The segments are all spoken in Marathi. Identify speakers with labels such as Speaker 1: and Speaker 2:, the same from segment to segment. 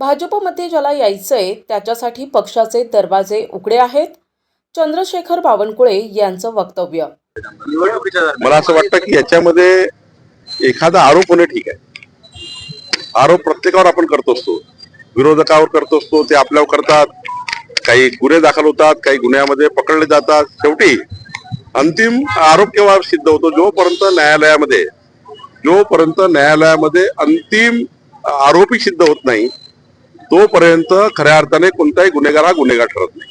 Speaker 1: भाजपमध्ये ज्याला यायचंय त्याच्यासाठी पक्षाचे दरवाजे उघडे आहेत. चंद्रशेखर बावनकुळे यांचं वक्तव्य.
Speaker 2: मला असं वाटतं की याच्यामध्ये एखादा आरोप होणे ठीक आहे. आरोप प्रत्येकावर आपण करत असतो. विरोधकावर करत असतो ते आपल्यावर करतात. काही गुन्हे दाखल होतात काही गुन्ह्यामध्ये पकडले जातात. शेवटी अंतिम आरोप केव्हा सिद्ध होतो? जोपर्यंत न्यायालयामध्ये जोपर्यंत न्यायालयामध्ये अंतिम आरोपी सिद्ध होत नाही तोपर्यंत खऱ्या अर्थाने कोणताही गुन्हेगार हा गुन्हेगार ठरत नाही.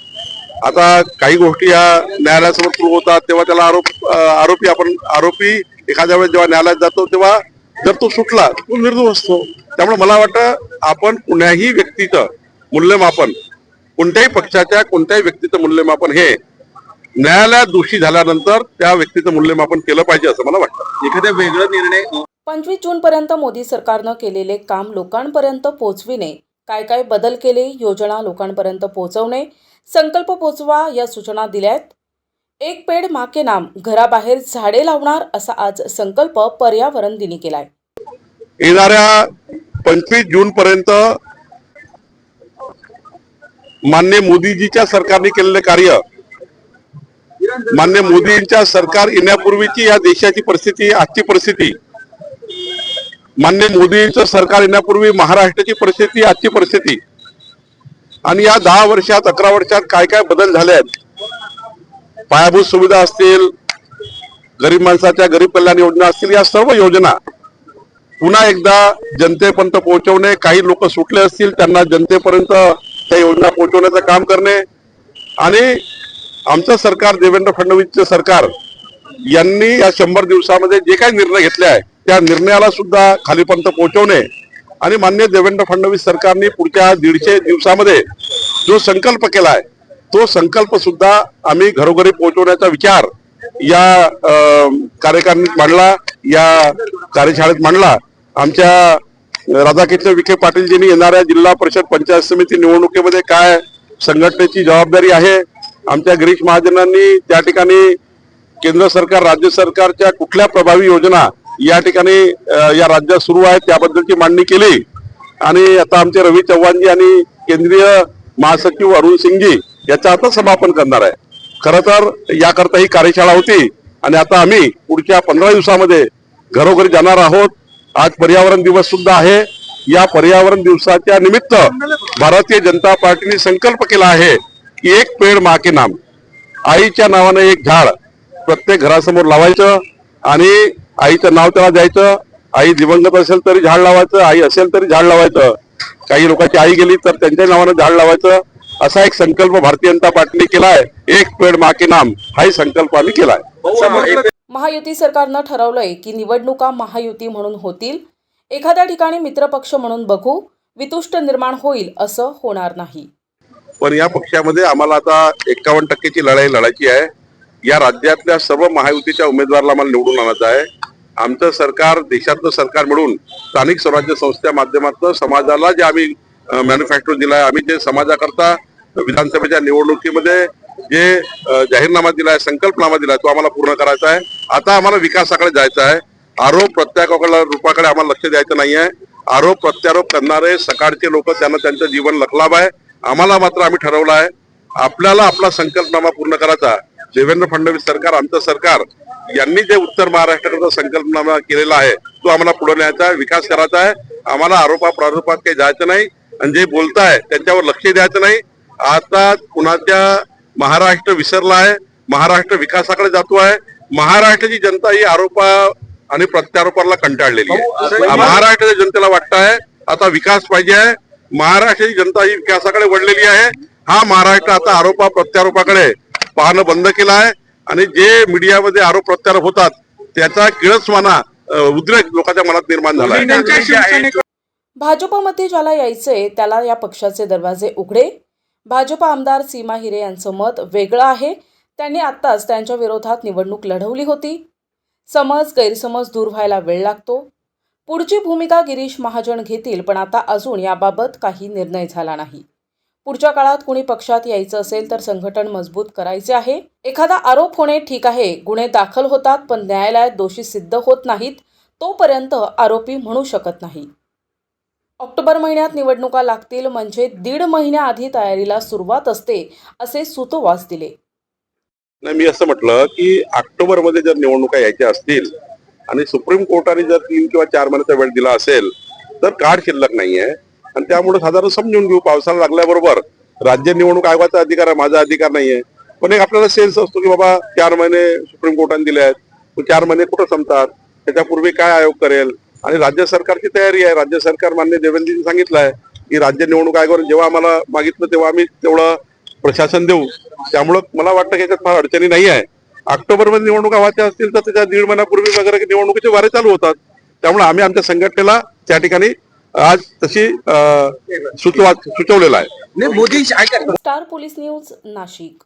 Speaker 2: आता काही गोष्टी या न्यायालयासमोर सुरू होतात तेव्हा त्याला आरोप आरोपी आपण आरोपी एखाद्या वेळेस जेव्हा न्यायालयात जातो तेव्हा जर तो सुटला तो निर्दोष असतो. त्यामुळे मला वाटतं आपण कुण्याही व्यक्तीचं मूल्यमापन कोणत्याही पक्षाच्या कोणत्याही व्यक्तीचं मूल्यमापन हे न्यायालयात दोषी झाल्यानंतर त्या व्यक्तीचं मूल्यमापन केलं पाहिजे असं मला वाटतं.
Speaker 3: एखादा वेगळा निर्णय
Speaker 1: पंचवीस जूनपर्यंत मोदी सरकारनं केलेले काम लोकांपर्यंत पोहोचविणे काय काय बदल केले योजना लोकांपर्यंत पोहोचवणे संकल्प पोचवा या सूचना दिल्यात. एक पेड माके नाम घराबाहेर झाडे लावणार असा आज संकल्प पर्यावरण दिनी केलाय.
Speaker 2: येणाऱ्या पंचवीस जून पर्यंत मान्य मोदीजीच्या सरकारने केलेले कार्य मान्य मोदींच्या सरकार येण्यापूर्वीची या देशाची परिस्थिती आजची परिस्थिती मान्य मोदींचं सरकार येण्यापूर्वी महाराष्ट्राची परिस्थिती आजची परिस्थिती. आणि या दहा वर्षात अकरा वर्षात काय काय बदल झाले आहेत? पायाभूत सुविधा असतील गरीब माणसाच्या गरीब कल्याण योजना असतील या सर्व योजना पुन्हा एकदा जनतेपर्यंत पोहोचवणे काही लोक सुटले असतील त्यांना जनतेपर्यंत त्या योजना पोहोचवण्याचं काम करणे. आणि आमचं सरकार देवेंद्र फडणवीसचं सरकार यांनी या शंभर दिवसामध्ये जे काही निर्णय घेतले आहे त्या निर्णयाला सुद्धा खालीपर्यंत पोहोचवणे आणि मान्य देवेंद्र फडणवीस सरकारने पुढच्या दीडशे दिवसामध्ये जो संकल्प केला आहे तो संकल्प सुद्धा आम्ही घरोघरी पोहोचवण्याचा विचार या अं, कार्यकारिणीत मांडला या कार्यशाळेत मांडला. आमच्या राधाकृष्ण विखे पाटीलजींनी येणाऱ्या जिल्हा परिषद पंचायत समिती निवडणुकीमध्ये काय संघटनेची जबाबदारी आहे? आमच्या गिरीश महाजनांनी त्या ठिकाणी केंद्र सरकार राज्य सरकारच्या कुठल्या प्रभावी योजना या ठिकाणी या राज्यात सुरू आहेत त्याबद्दलची मांडणी केली. आणि आता आमचे रवी चव्हाणजी आणि केंद्रीय महासचिव अरुण सिंगजी याचं आता समापन करणार आहे. खरं तर याकरता ही कार्यशाळा होती आणि आता आम्ही पुढच्या पंधरा दिवसामध्ये घरोघरी जाणार आहोत. आज पर्यावरण दिवस सुद्धा आहे. या पर्यावरण दिवसाच्या निमित्त भारतीय जनता पार्टीने संकल्प केला आहे की एक पेड मा के नाम. आईच्या नावाने एक झाड प्रत्येक घरासमोर लावायचं आणि आईचं नाव त्याला द्यायचं आई दिवंगत असेल तरी झाड लावायचं आई असेल तरी झाड लावायचं. काही लोकांची आई गेली तर त्यांच्या नावानं झाड लावायचं. असा एक संकल्प भारतीय जनता पार्टीने केलाय. एक पेड मा के नाम हाही संकल्प आम्ही केलाय.
Speaker 1: महायुती सरकारनं ठरवलंय की निवडणुका महायुती म्हणून होतील. एखाद्या ठिकाणी मित्रपक्ष म्हणून बघू वितुष्ट निर्माण होईल असं होणार नाही.
Speaker 2: पण या पक्षामध्ये आम्हाला आता एक्कावन्न टक्केची लढाई लढायची आहे. या राज्यातल्या सर्व महायुतीच्या उमेदवाराला आम्हाला निवडून आणायचं आहे. आमचं सरकार देशातलं सरकार मिळून स्थानिक स्वराज्य संस्थेच्या माध्यमातून समाजाला जे आम्ही मॅन्युफॅक्चर दिलाय आम्ही जे समाजाकरता विधानसभेच्या निवडणुकीमध्ये जे जाहीरनामा दिलाय संकल्पनामा दिलाय तो आम्हाला पूर्ण करायचा आहे. आता आम्हाला विकासाकडे जायचं आहे. आरोप प्रत्यारोपाकडे रूपाकडे आम्हाला लक्ष द्यायचं नाही आहे आरोप प्रत्यारोप करणारे सकाळचे लोक त्यांना त्यांचं जीवन लखलाभ आहे. आम्हाला मात्र आम्ही ठरवलं आहे. आपल्याला आपला संकल्पनामा पूर्ण करायचा देवेंद्र फडणवीस सरकार आमचं सरकार यांनी जे उत्तर महाराष्ट्राकरता संकल्पनामा केलेला आहे तो आम्हाला पुढे न्यायचा आहे विकास करायचा आहे. आम्हाला आरोपा प्रारोपात काही जायचं नाही. आणि जे बोलताय त्यांच्यावर लक्ष द्यायचं नाही. आता कुणाच्या महाराष्ट्र विसरला आहे महाराष्ट्र विकासाकडे जातो आहे. महाराष्ट्राची जनता ही आरोपा आणि प्रत्यारोपाला कंटाळलेली आहे. महाराष्ट्राच्या जनतेला वाटत आहे आता विकास पाहिजे आहे. महाराष्ट्राची जनता ही विकासाकडे वळलेली आहे. हा महाराष्ट्र आता आरोपा प्रत्यारोपाकडे पाहणं बंद केलं आहे आणि जे मीडियामध्ये आरोप प्रत्यारोप होतात त्याचा किळसवाना उद्रेक लोकांच्या मनात निर्माण झाला आहे
Speaker 1: भाजपमध्ये ज्याला यायचंय त्याला या पक्षाचे दरवाजे उघडे. भाजप आमदार सीमा हिरे यांचं मत वेगळं आहे. त्यांनी आत्ताच त्यांच्या विरोधात निवडणूक लढवली होती. समज गैरसमज दूर व्हायला वेळ लागतो. पुढची भूमिका गिरीश महाजन घेतील पण आता अजून याबाबत काही निर्णय झाला नाही. पुढच्या काळात कुणी पक्षात यायचं असेल तर संघटन मजबूत करायचे आहे. एखादा आरोप होणे ठीक आहे गुन्हे दाखल होतात पण न्यायालयात दोषी सिद्ध होत नाहीत तोपर्यंत आरोपी म्हणू शकत नाही. ऑक्टोबर महिन्यात निवडणुका लागतील म्हणजे दीड महिन्याआधी तयारीला सुरुवात असते असे सुतोवास दिले.
Speaker 2: नाही मी असं म्हटलं की ऑक्टोबरमध्ये जर निवडणुका यायच्या असतील आणि सुप्रीम कोर्टाने जर तीन किंवा चार महिन्याचा वेळ दिला असेल तर काळ शिल्लक नाहीये. आणि त्यामुळे साधारण समजून घेऊ पावसाळा लागल्याबरोबर राज्य निवडणूक आयोगाचा अधिकार आहे माझा अधिकार नाहीये. पण एक आपल्याला सेन्स असतो की बाबा चार महिने सुप्रीम कोर्टाने दिले आहेत. चार महिने कुठं संपतात? त्याच्यापूर्वी काय आयोग करेल? आणि राज्य सरकारची तयारी आहे. राज्य सरकार मान्य देवेंद्रजींनी सांगितलं आहे की राज्य निवडणूक आयोगावर जेव्हा आम्हाला मागितलं तेव्हा आम्ही तेवढं प्रशासन देऊ. त्यामुळं मला वाटतं की याच्यात फार अडचणी नाही आहे. ऑक्टोबरमध्ये निवडणुका व्हायच्या असतील तर त्याच्या दीड महिन्यापूर्वी वगैरे निवडणुकीचे वारे चालू होतात. त्यामुळे आम्ही आमच्या संघटनेला त्या ठिकाणी आज तशी सुचवलेला आहे.
Speaker 3: नाही मोदी ऐका
Speaker 1: स्टार पोलीस न्यूज नाशिक.